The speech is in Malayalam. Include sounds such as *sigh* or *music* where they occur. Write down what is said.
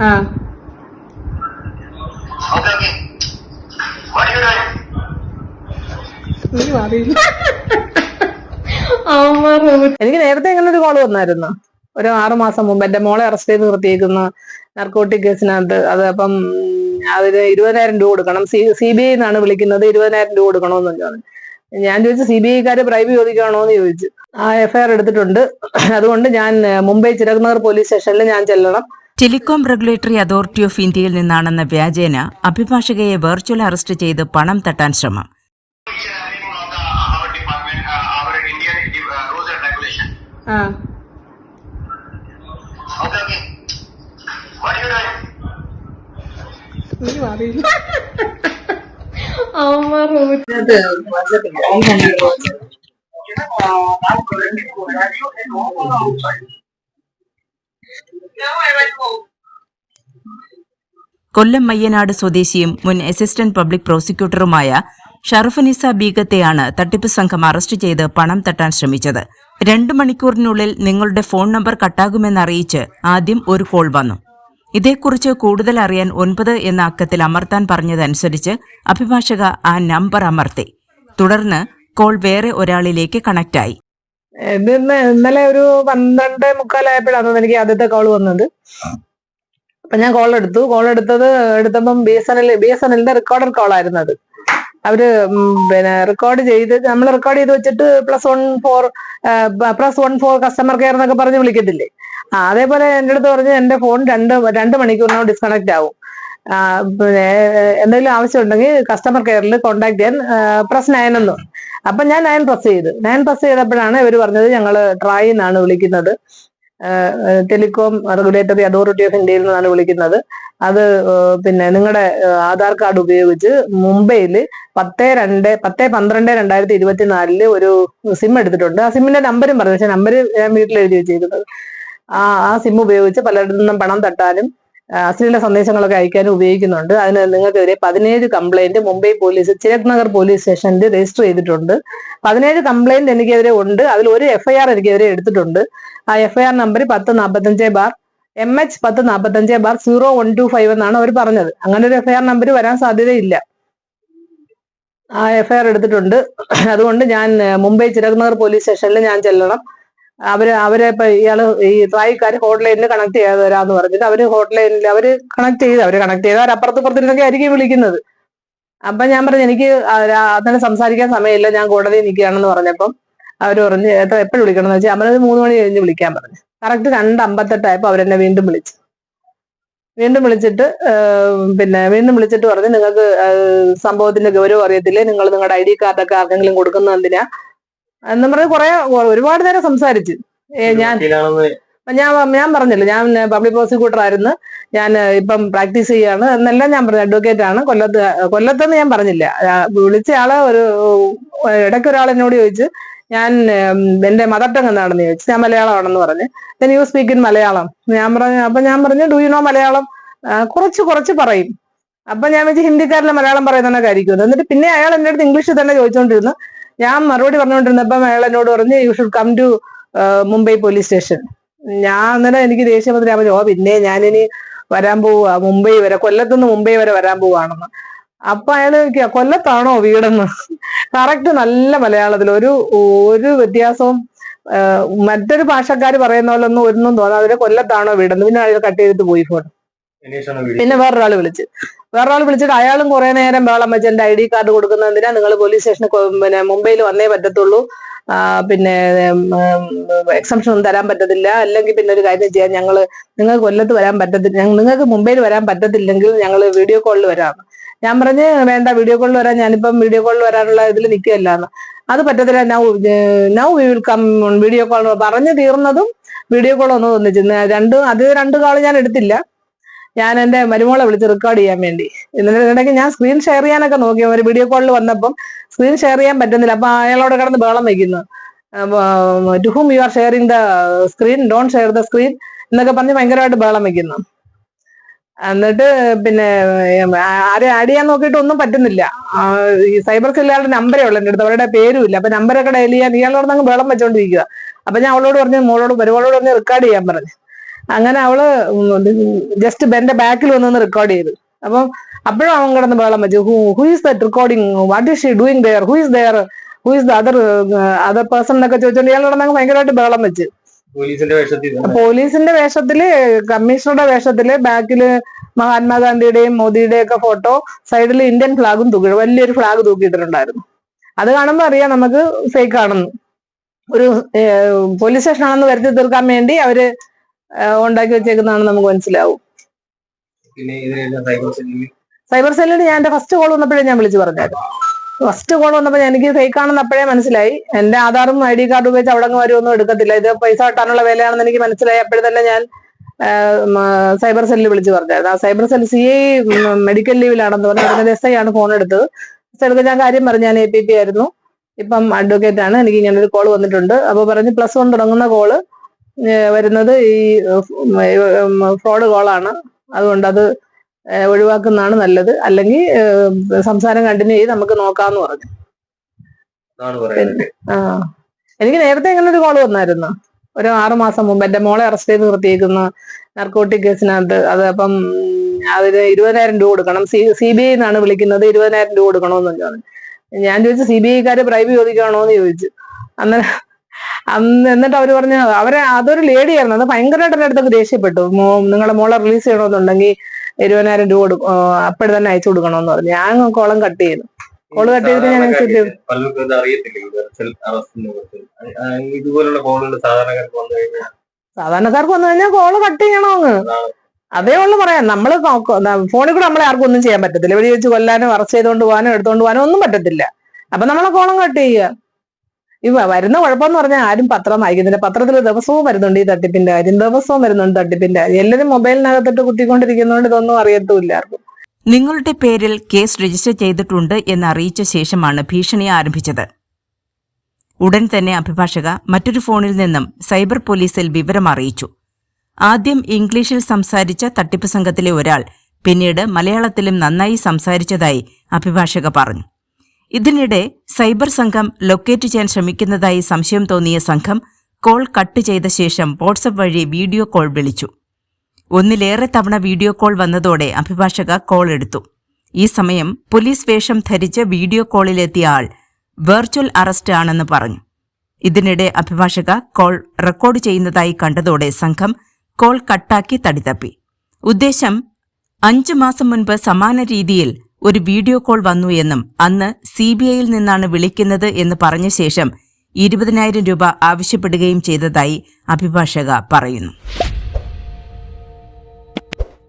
ആ. *laughs* എനിക്ക് നേരത്തെ ഇങ്ങനെ ഒരു കോൾ വന്നായിരുന്നു. ഒരു ആറു മാസം മുമ്പ് എന്റെ മോളെ അറസ്റ്റ് ചെയ്ത് നിർത്തിയേക്കുന്ന. നർക്കോട്ടിക് കേസിനകത്ത് അത് അപ്പം അതിന് ഇരുപതിനായിരം രൂപ കൊടുക്കണം. സി സി ബി ഐ എന്നാണ് വിളിക്കുന്നത്. ഇരുപതിനായിരം രൂപ കൊടുക്കണമെന്ന് പറഞ്ഞു ഞാൻ ചോദിച്ചു സി ബി ഐക്കാര് ബ്രൈബ് ചോദിക്കണോന്ന് എന്ന് ചോദിച്ചു. ആ എഫ്ഐആർ എടുത്തിട്ടുണ്ട്. അതുകൊണ്ട് ഞാൻ മുംബൈ ചിരക് നഗർ പോലീസ് സ്റ്റേഷനിൽ ഞാൻ ചെല്ലണം. ടെലികോം റെഗുലേറ്ററി അതോറിറ്റി ഓഫ് ഇന്ത്യയിൽ നിന്നാണെന്ന വ്യാജേന അഭിഭാഷകയെ വെർച്വൽ അറസ്റ്റ് ചെയ്ത് പണം തട്ടാൻ ശ്രമം. കൊല്ലം മയ്യനാട് സ്വദേശിയും മുൻ അസിസ്റ്റന്റ് പബ്ലിക് പ്രോസിക്യൂട്ടറുമായ ഷറഫുനിസ ബീഗത്തെയാണ് തട്ടിപ്പ് സംഘം അറസ്റ്റ് ചെയ്ത് പണം തട്ടാൻ ശ്രമിച്ചത്. രണ്ട് മണിക്കൂറിനുള്ളിൽ നിങ്ങളുടെ ഫോൺ നമ്പർ കട്ടാകുമെന്നറിയിച്ച് ആദ്യം ഒരു കോൾ വന്നു. ഇതേക്കുറിച്ച് കൂടുതൽ അറിയാൻ ഒൻപത് എന്ന അക്കത്തിൽ അമർത്താൻ പറഞ്ഞതനുസരിച്ച് അഭിഭാഷക ആ നമ്പർ അമർത്തി. തുടർന്ന് കോൾ വേറെ ഒരാളിലേക്ക് കണക്റ്റായി ഇത് ഇന്ന് ഇന്നലെ ഒരു പന്ത്രണ്ട് മുക്കാലായപ്പോഴാണ് എനിക്ക് ആദ്യത്തെ കോൾ വന്നത്. അപ്പൊ ഞാൻ കോൾ എടുത്തു. കോൾ എടുത്തത് എടുത്തപ്പം B S N L B S N എല്ലിന്റെ റെക്കോർഡർ കോൾ ആയിരുന്നു അത്. അവർ പിന്നെ റെക്കോർഡ് ചെയ്ത് നമ്മൾ റെക്കോർഡ് ചെയ്ത് വെച്ചിട്ട് plus one four plus one four customer care എന്നൊക്കെ പറഞ്ഞ് വിളിക്കത്തില്ലേ? ആ അതേപോലെ എന്റെ അടുത്ത് പറഞ്ഞ് എന്റെ ഫോൺ രണ്ട് രണ്ട് മണിക്കൂറിനകം ഡിസ്കണക്ട് ആവും. പിന്നെ എന്തെങ്കിലും ആവശ്യം ഉണ്ടെങ്കിൽ കസ്റ്റമർ കെയറിൽ കോൺടാക്ട് ചെയ്യാൻ പ്രസ് നയൻ എന്ന് അപ്പൊ ഞാൻ നയൻ പ്രസ് ചെയ്ത്. നയൻ പ്രസ് ചെയ്തപ്പോഴാണ് ഇവർ പറഞ്ഞത് ഞങ്ങൾ ട്രായി എന്നാണ് വിളിക്കുന്നത്. ടെലികോം റെഗുലേറ്ററി അതോറിറ്റി ഓഫ് ഇന്ത്യയിൽ നിന്നാണ് വിളിക്കുന്നത്. അത് പിന്നെ നിങ്ങളുടെ ആധാർ കാർഡ് ഉപയോഗിച്ച് മുംബൈയിൽ പത്ത് രണ്ട് പത്ത് പന്ത്രണ്ട് രണ്ടായിരത്തി ഇരുപത്തിനാലിൽ ഒരു സിം എടുത്തിട്ടുണ്ട്. ആ സിമ്മിന്റെ നമ്പരും പറഞ്ഞു. പക്ഷെ നമ്പർ ഞാൻ വീട്ടിൽ എഴുതി വെച്ചിരിക്കുന്നത്. ആ ആ സിം ഉപയോഗിച്ച് പലരിൽ നിന്നും പണം തട്ടാനും അശ്ലീല സന്ദേശങ്ങളൊക്കെ അയക്കാനും ഉപയോഗിക്കുന്നുണ്ട്. അതിന് നിങ്ങൾക്കെതിരെ പതിനേഴ് complaint Mumbai police Chirag Nagar police സ്റ്റേഷനിൽ രജിസ്റ്റർ ചെയ്തിട്ടുണ്ട്. പതിനേഴ് കംപ്ലൈന്റ് എനിക്കെതിരെ ഉണ്ട്. അതിൽ ഒരു എഫ്ഐആർ എനിക്കെതിരെ എടുത്തിട്ടുണ്ട്. ആ എഫ്ഐആർ നമ്പർ പത്ത് നാൽപ്പത്തഞ്ച് ബാർ എം എച്ച് പത്ത് നാൽപ്പത്തഞ്ച് bar zero one two five എന്നാണ് അവർ പറഞ്ഞത്. അങ്ങനെ ഒരു എഫ്ഐആർ നമ്പർ വരാൻ സാധ്യതയില്ല. ആ എഫ്ഐആർ എടുത്തിട്ടുണ്ട്. അതുകൊണ്ട് ഞാൻ മുംബൈ ചിരക് നഗർ പോലീസ് സ്റ്റേഷനിൽ ഞാൻ ചെല്ലണം. അവർ അവരെ ഇപ്പൊ ഇയാൾ ഈ ട്രായിക്കാർ ഹോട്ട്ലൈനിൽ കണക്ട് ചെയ്യാതെ വരാന്ന് പറഞ്ഞിട്ട് അവർ ഹോട്ട്ലൈനിൽ അവർ കണക്ട് ചെയ്ത് അവർ കണക്ട് ചെയ്ത് അവർ അപ്പുറത്ത് ഇപ്പുറത്തിരുന്നൊക്കെ ആയിരിക്കും വിളിക്കുന്നത്. അപ്പൊ ഞാൻ പറഞ്ഞു എനിക്ക് അതിനെ സംസാരിക്കാൻ സമയമില്ല ഞാൻ കോടതിയിൽ നിൽക്കുകയാണെന്ന് പറഞ്ഞപ്പം അവർ പറഞ്ഞു എത്ര എപ്പോഴും വിളിക്കണം എന്ന് വെച്ചാൽ അമ്മ മൂന്ന് മണി കഴിഞ്ഞ് വിളിക്കാൻ പറഞ്ഞു. കറക്റ്റ് രണ്ട് അമ്പത്തെട്ടായപ്പോ അവരെന്നെ വീണ്ടും വിളിച്ചു. വീണ്ടും വിളിച്ചിട്ട് പിന്നെ വീണ്ടും വിളിച്ചിട്ട് പറഞ്ഞു നിങ്ങൾക്ക് സംഭവത്തിന്റെ ഗൗരവം അറിയത്തില്ലേ നിങ്ങൾ നിങ്ങളുടെ ഐ ഡി കാർഡൊക്കെ ആർക്കെങ്കിലും കൊടുക്കുന്നത് എന്തിനാ എന്നും പറഞ്ഞ് കുറെ ഒരുപാട് നേരം സംസാരിച്ച്. ഞാൻ ഞാൻ ഞാൻ പറഞ്ഞില്ല ഞാൻ പബ്ലിക് പ്രോസിക്യൂട്ടർ ആയിരുന്നു. ഞാൻ ഇപ്പം പ്രാക്ടീസ് ചെയ്യാണ്. എന്നെല്ലാം ഞാൻ പറഞ്ഞു അഡ്വക്കേറ്റ് ആണ്. കൊല്ലത്ത് കൊല്ലത്തെന്ന് ഞാൻ പറഞ്ഞില്ല. ആ, വിളിച്ച ആൾ ഒരു ഇടയ്ക്ക് ഒരാൾ എന്നോട് ചോദിച്ചു ഞാൻ എന്റെ മദർ ടങ് എന്താണെന്ന് ചോദിച്ചു. ഞാൻ മലയാളമാണെന്ന് പറഞ്ഞു. Then you speak in Malayalam. ഞാൻ പറഞ്ഞു അപ്പൊ ഞാൻ പറഞ്ഞു ഡു യു നോ മലയാളം? കുറച്ച് കുറച്ച് പറയും. അപ്പൊ ഞാൻ വെച്ച് ഹിന്ദിക്കാരിലെ മലയാളം പറയുന്നതൊക്കെ ആയിരിക്കും എന്നിട്ട് പിന്നെ അയാൾ എന്റെ അടുത്ത് ഇംഗ്ലീഷിൽ തന്നെ ചോദിച്ചുകൊണ്ടിരുന്നു ഞാൻ മറുപടി പറഞ്ഞുകൊണ്ടിരുന്നപ്പം അയാൾ എന്നോട് പറഞ്ഞു you should come to Mumbai police station ഞാൻ അന്നേരം എനിക്ക് ദേഷ്യം വന്നിട്ട് പറഞ്ഞു ഓ പിന്നെ ഞാനിനി വരാൻ പോവുക മുംബൈ വരെ കൊല്ലത്തുനിന്ന് മുംബൈ വരെ വരാൻ പോവാണെന്ന് അപ്പൊ അയാൾ കൊല്ലത്താണോ വീടെന്ന്? കറക്റ്റ് നല്ല മലയാളത്തിൽ. ഒരു ഒരു വ്യത്യാസവും മറ്റൊരു ഭാഷക്കാർ പറയുന്ന പോലെ ഒന്നും ഒന്നും തോന്നാതെ കൊല്ലത്താണോ വീടെന്ന്. പിന്നെ അയാൾ കട്ട് ചെയ്തിട്ട് പോയി ഫോൺ പിന്നെ വേറൊരാൾ വിളിച്ച്. വേറൊരാൾ വിളിച്ചിട്ട് അയാളും കുറെ നേരം എന്റെ ഐ ഡി കാർഡ് കൊടുക്കുന്നത് എന്തിനാ? നിങ്ങൾ പോലീസ് സ്റ്റേഷനിൽ പിന്നെ മുംബൈയിൽ വന്നേ പറ്റത്തുള്ളൂ. പിന്നെ എക്സംഷൻ ഒന്നും തരാൻ പറ്റത്തില്ല. അല്ലെങ്കിൽ പിന്നെ ഒരു കാര്യം ചെയ്യാൻ ഞങ്ങൾ നിങ്ങൾക്ക് കൊല്ലത്ത് വരാൻ പറ്റത്തില്ല നിങ്ങൾക്ക് മുംബൈയിൽ വരാൻ പറ്റത്തില്ലെങ്കിൽ ഞങ്ങൾ വീഡിയോ കോളിൽ വരാം. ഞാൻ പറഞ്ഞ് വേണ്ട വീഡിയോ കോളിൽ വരാൻ ഞാനിപ്പം വീഡിയോ കോളിൽ വരാനുള്ള ഇതിൽ നിൽക്കുകയല്ലാന്ന്. അത് പറ്റത്തില്ല. Now now we will come video call പറഞ്ഞു തീർന്നതും വീഡിയോ കോൾ ഒന്നും തോന്നിച്ചു രണ്ട് അത് രണ്ട് കാൾ ഞാൻ എടുത്തില്ല. ഞാൻ എന്റെ മരുമോളെ വിളിച്ച് റെക്കോർഡ് ചെയ്യാൻ വേണ്ടി. ഇന്നലെ ഇടയ്ക്ക് ഞാൻ സ്ക്രീൻ ഷെയർ ചെയ്യാനൊക്കെ നോക്കി. ഒരു വീഡിയോ കോളിൽ വന്നപ്പം സ്ക്രീൻ ഷെയർ ചെയ്യാൻ പറ്റുന്നില്ല. അപ്പൊ അയാളോട് കിടന്ന് ബഹളം വെക്കുന്നു. To whom you are sharing the screen don't share the screen എന്നൊക്കെ പറഞ്ഞ് ഭയങ്കരമായിട്ട് ബഹളം വെക്കുന്നു. എന്നിട്ട് പിന്നെ ആരെ ആഡ് ചെയ്യാൻ നോക്കിയിട്ട് ഒന്നും പറ്റുന്നില്ല. ഈ സൈബർ സെല്ലുകാരുടെ നമ്പറേ ഉള്ളൂ എന്റെ അടുത്ത്. അവരുടെ പേരും ഇല്ല. അപ്പൊ നമ്പരൊക്കെ ഡയൽ ചെയ്യാൻ ഇയാളോട് അങ്ങ് ബഹളം വെച്ചോണ്ടിരിക്കുക അപ്പൊ ഞാൻ അവളോട് പറഞ്ഞു മോളോട് വരുവോളോട് പറഞ്ഞ് റെക്കോർഡ് ചെയ്യാൻ പറഞ്ഞു. അങ്ങനെ അവൾ ജസ്റ്റ് എന്റെ ബാക്കിൽ വന്നൊന്ന് റെക്കോർഡ് ചെയ്തു. അപ്പം അപ്പോഴും അവൻ കിടന്ന് ബഹളം വെച്ചു who who's that recording what is she doing there who is there who is the other other person എന്നൊക്കെ ചോദിച്ചോണ്ട് ഇയാൾ കിടന്നങ്ങ് ഭയങ്കരമായിട്ട് ബഹളം വെച്ച്. പോലീസിന്റെ വേഷത്തിൽ കമ്മീഷണറുടെ വേഷത്തിൽ ബാക്കിൽ മഹാത്മാഗാന്ധിയുടെയും മോദിയുടെയും ഒക്കെ ഫോട്ടോ സൈഡിൽ ഇന്ത്യൻ ഫ്ലാഗും തൂക്കി വലിയൊരു ഫ്ലാഗ് തൂക്കിയിട്ടിട്ടുണ്ടായിരുന്നു. അത് കാണുമ്പോൾ അറിയാം നമുക്ക് ഫേക്ക് ആണെന്ന്. ഒരു പോലീസ് സ്റ്റേഷൻ ആണെന്ന് വരുത്തി തീർക്കാൻ വേണ്ടി അവർ ഉണ്ടാക്കി വെച്ചേക്കുന്നതാണ് നമുക്ക് മനസ്സിലാവും. സൈബർ സെല്ലിൽ ഞാൻ എന്റെ ഫസ്റ്റ് കോൾ വന്നപ്പോഴേ ഞാൻ വിളിച്ചു പറഞ്ഞായിരുന്നു. ഫസ്റ്റ് കോൾ വന്നപ്പോൾ എനിക്ക് ഫേക്ക് ആണെന്ന് അപ്പോഴേ മനസ്സിലായി. എന്റെ ആധാറും ഐ ഡി കാർഡും ഉപയോഗിച്ച് അവിടെ വരുമൊന്നും എടുക്കത്തില്ല. ഇത് പൈസ കിട്ടാനുള്ള വേലയാണെന്ന് എനിക്ക് മനസ്സിലായി. അപ്പോഴും തന്നെ ഞാൻ സൈബർ സെല്ലിൽ വിളിച്ചു പറഞ്ഞായിരുന്നു. ആ cyber cell C I medical ലീവിലാണെന്ന് പറഞ്ഞു എസ് ഐ ആണ് ഫോൺ എടുത്തത്. എസ് എടുത്ത് ഞാൻ കാര്യം പറഞ്ഞു. ഞാൻ എ പി പി ആയിരുന്നു. ഇപ്പം അഡ്വക്കേറ്റ് ആണ്. എനിക്ക് ഇങ്ങനെ ഒരു കോൾ വന്നിട്ടുണ്ട്. അപ്പൊ പറഞ്ഞ് പ്ലസ് വൺ തുടങ്ങുന്ന കോൾ വരുന്നത് ഈ ഫ്രോഡ് കോളാണ്. അതുകൊണ്ട് അത് ഒഴിവാക്കുന്നതാണ് നല്ലത്. അല്ലെങ്കിൽ സംസാരം കണ്ടിന്യൂ ചെയ്ത് നമുക്ക് നോക്കാന്ന് പറഞ്ഞു. ആ. എനിക്ക് നേരത്തെ ഇങ്ങനെ ഒരു കോൾ വന്നായിരുന്നു. ഒരു ആറു മാസം മുമ്പ് എന്റെ മോളെ അറസ്റ്റ് ചെയ്ത് നിർത്തിയേക്കുന്ന നർക്കോട്ടിക് കേസിനകത്ത് അത് അപ്പം അതിന് ഇരുപതിനായിരം രൂപ കൊടുക്കണം. സി സി ബി ഐ എന്നാണ് വിളിക്കുന്നത്. ഇരുപതിനായിരം രൂപ കൊടുക്കണമെന്ന് പറഞ്ഞു ഞാൻ ചോദിച്ചു സി ബി ഐക്കാര് ബ്രൈബ് ചോദിക്കണോ എന്ന് ചോദിച്ചു. അന്നേരം അന്ന് എന്നിട്ട് അവർ പറഞ്ഞു അവരെ അതൊരു ലേഡിയായിരുന്നു. അത് ഭയങ്കരമായിട്ട് എന്റെ അടുത്തൊക്കെ ദേഷ്യപ്പെട്ടു. മോ നിങ്ങളെ മോളെ റിലീസ് ചെയ്യണമെന്നുണ്ടെങ്കിൽ ഇരുപതിനായിരം രൂപ കൊടുക്കും അപ്പോഴും തന്നെ അയച്ചു കൊടുക്കണമെന്ന് പറഞ്ഞു. ഞാൻ കോളം കട്ട് ചെയ്തു. കോൾ കട്ട് ചെയ്തിട്ട് ഞാൻ ഇതുപോലുള്ള കോളുകൾ സാധാരണക്കാർക്ക് വന്നു കഴിഞ്ഞാൽ സാധാരണക്കാർക്ക് വന്നു കഴിഞ്ഞാൽ കോൾ കട്ട് ചെയ്യണോ അങ്ങ് അതേ ഉള്ളു പറയാം. നമ്മൾ ഫോണിൽ കൂടെ നമ്മളെ ആർക്കും ഒന്നും ചെയ്യാൻ പറ്റത്തില്ല. വെടി വെച്ച് കൊല്ലാനോ അറസ്റ്റ് ചെയ്തുകൊണ്ട് പോകാനോ എടുത്തോണ്ട് പോകാനോ ഒന്നും പറ്റത്തില്ല. അപ്പൊ നമ്മളെ കോളം കട്ട് ചെയ്യുക. ഇവ വരുന്ന കുഴപ്പമെന്ന് പറഞ്ഞാൽ ആരും പത്രം വായിക്കുന്നില്ല. പത്രത്തിൽ ദിവസവും വരുന്നുണ്ട് ഈ തട്ടിപ്പിന്റെ കാര്യം. ദിവസവും വരുന്നുണ്ട് തട്ടിപ്പിന്റെ കാര്യം. എല്ലാവരും മൊബൈലിനകത്തിട്ട് കുത്തിക്കൊണ്ടിരിക്കുന്നതുകൊണ്ട് ഇതൊന്നും അറിയത്തുമില്ല ആർക്കും. നിങ്ങളുടെ പേരിൽ കേസ് രജിസ്റ്റർ ചെയ്തിട്ടുണ്ട് എന്ന് അറിയിച്ച ശേഷമാണ് ഭീഷണി ആരംഭിച്ചത്. ഉടൻ തന്നെ അഭിഭാഷക മറ്റൊരു ഫോണിൽ നിന്നും സൈബർ പോലീസിൽ വിവരം അറിയിച്ചു. ആദ്യം ഇംഗ്ലീഷിൽ സംസാരിച്ച തട്ടിപ്പ് സംഘത്തിലെ ഒരാൾ പിന്നീട് മലയാളത്തിലും നന്നായി സംസാരിച്ചതായി അഭിഭാഷക പറഞ്ഞു. ഇതിനിടെ സൈബർ സംഘം ലൊക്കേറ്റ് ചെയ്യാൻ ശ്രമിക്കുന്നതായി സംശയം തോന്നിയ സംഘം കോൾ കട്ട് ചെയ്ത ശേഷം വാട്സപ്പ് വഴി വീഡിയോ കോൾ വിളിച്ചു. ഒന്നിലേറെ തവണ വീഡിയോ കോൾ വന്നതോടെ അഭിഭാഷക കോൾ എടുത്തു. ഈ സമയം പോലീസ് വേഷം ധരിച്ച് വീഡിയോ കോളിലെത്തിയ ആൾ വെർച്വൽ അറസ്റ്റ് ആണെന്ന് പറഞ്ഞു. ഇതിനിടെ അഭിഭാഷക കോൾ റെക്കോർഡ് ചെയ്യുന്നതായി കണ്ടതോടെ സംഘം കോൾ കട്ടാക്കി തടിതപ്പി. ഉദ്ദേശം അഞ്ചു മാസം മുൻപ് സമാന രീതിയിൽ ഒരു വീഡിയോ കോൾ വന്നു എന്നും അന്ന് സി ബി ഐയിൽ നിന്നാണ് വിളിക്കുന്നത് എന്ന് പറഞ്ഞ ശേഷം ഇരുപതിനായിരം രൂപ ആവശ്യപ്പെടുകയും ചെയ്തതായി അഭിഭാഷക പറയുന്നു.